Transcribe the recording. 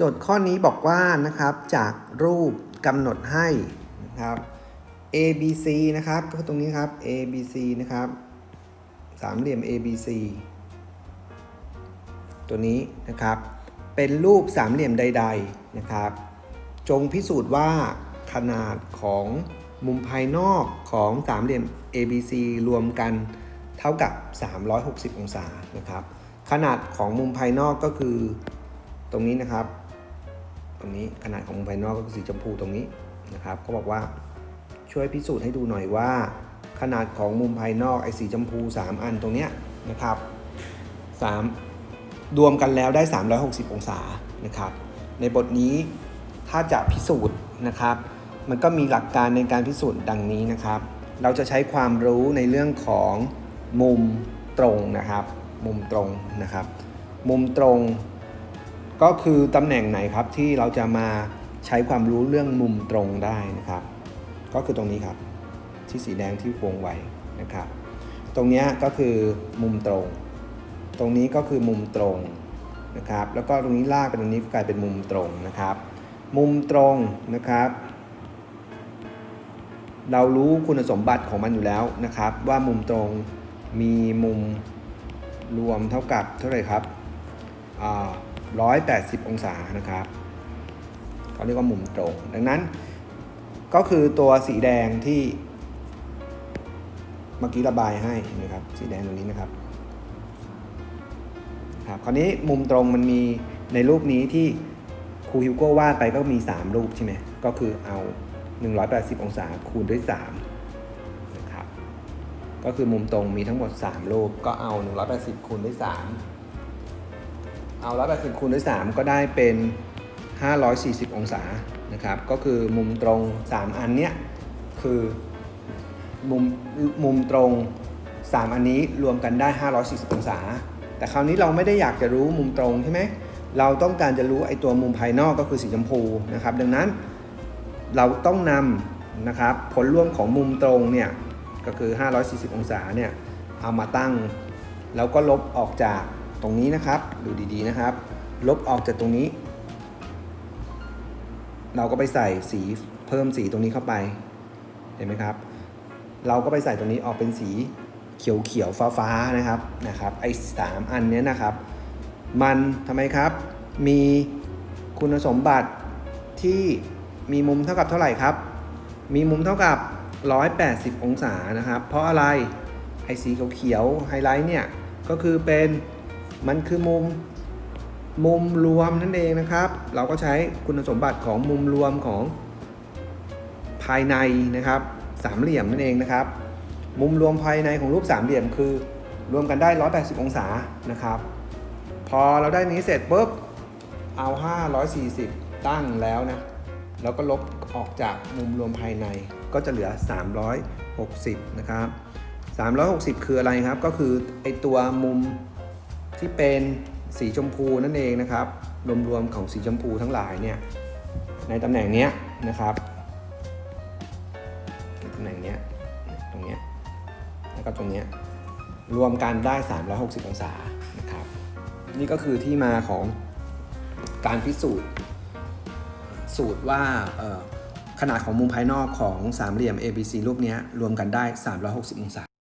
โจทย์ข้อนี้บอกว่านะครับจากรูปกำหนดให้นะครับ A B C นะครับก็ตรงนี้ครับ A B C นะครับสามเหลี่ยม A B C ตัวนี้นะครับ เป็นรูปสามเหลี่ยมใด ๆนะครับ จงพิสูจน์ว่าขนาดของมุมภายนอกของสามเหลี่ยม ABC รวมกันเท่ากับ 360 องศานะครับ ขนาดของมุมภายนอกก็คือตรงนี้นะครับ ตรงนี้ขนาดของภายนอกก็คือสีชมพูตรงนี้นะครับเขาบอกว่าช่วยพิสูจน์ให้ดูหน่อยว่า ขนาดของมุมภายนอกไอ้สีชมพู 3 อันตรงเนี้ยนะครับ3รวมกันแล้วได้ 360 องศานะครับ ในบทนี้ถ้าจะพิสูจน์นะครับ มันก็มีหลักการในการพิสูจน์ดังนี้นะครับ เราจะใช้ความรู้ในเรื่องของมุมตรงนะครับ มุมตรงนะครับ มุมตรง ก็คือตำแหน่งไหนครับที่เราจะมาใช้ความรู้เรื่องมุมตรงได้นะครับ ก็คือตรงนี้ครับ ที่สีแดงที่วงไว้นะครับ ตรงนี้ก็คือมุมตรง ตรงนี้ก็คือมุมตรงนะครับ แล้วก็ตรงนี้ลากไปตรงนี้ก็กลายเป็นมุมตรงนะครับ มุมตรงนะครับ เรารู้คุณสมบัติของมันอยู่แล้วนะครับ ว่ามุมตรงมีมุมรวมเท่ากับเท่าไหร่ครับอ่า 180 องศานะครับเขาเรียกว่ามุมตรง ดังนั้นก็คือตัวสีแดงที่เมื่อกี้ระบายให้นะครับ สีแดงตรงนี้นะครับครับคราวนี้มุมตรงมันมีในรูปนี้ที่ครูฮิวโก้วาดไปก็มี 3 รูปใช่ไหมก็คือเอา 180 องศาคูณด้วย3นะครับก็คือมุมตรงมีทั้งหมด 3 รูปก็เอา 180 คูณด้วย3 เอา180คูณด้วย3ก็ได้เป็น 540 องศานะครับ ก็คือมุมตรง 3 อันเนี้ยคือมุมมุมตรง 3 อันนี้รวมกันได้ 540 องศา แต่คราวนี้เราไม่ได้อยากจะรู้มุมตรงใช่ไหมเราต้องการจะรู้ไอ้ตัวมุมภายนอกก็คือสีชมพูนะครับ ดังนั้นเราต้องนำนะครับผลรวมของมุมตรงเนี่ยก็คือ 540 องศาเนี่ยเอามาตั้ง แล้วก็ลบออกจาก ตรงนี้นะครับ ดูดีๆนะครับ ลบออกจากตรงนี้ เราก็ไปใส่สีเพิ่มสีตรงนี้เข้าไป เห็นไหมครับ เราก็ไปใส่ตรงนี้ออกเป็นสีเขียวเขียวฟ้าฟ้าๆนะครับนะครับ ไอ้สามอันนี้นะครับ มันทำไมครับ มีคุณสมบัติที่มีมุมเท่ากับเท่าไหร่ครับ มีมุมเท่ากับ 180 องศานะครับ เพราะอะไรไอ้สีเขียวๆไฮไลท์เนี่ย ก็คือเป็น มันคือมุมมุมรวมนั่นเองนะครับ เราก็ใช้คุณสมบัติของมุมรวมของภายในนะครับสามเหลี่ยมนั่นเองนะครับ มุมรวมภายในของรูปสามเหลี่ยมคือรวมกันได้ 180 องศานะครับ พอเราได้นี้เสร็จปุ๊บเอา 540 ตั้งแล้วนะแล้วก็ลบออกจากมุมรวมภายในก็จะเหลือ 360 นะครับ 360 คืออะไรครับ ก็คือไอตัวมุม ที่เป็นสีชมพูนั่นเองนะครับ รวมๆของสีชมพูทั้งหลายเนี่ยในตำแหน่งนี้นะครับในตำแหน่งนี้ตรงนี้แล้วก็ตรงนี้รวมกันได้ 360 องศานะครับ นี่ก็คือที่มาของการพิสูจน์สูตรว่าขนาดของมุมภายนอกของสามเหลี่ยม ABC รูปนี้รวมกันได้ 360 องศา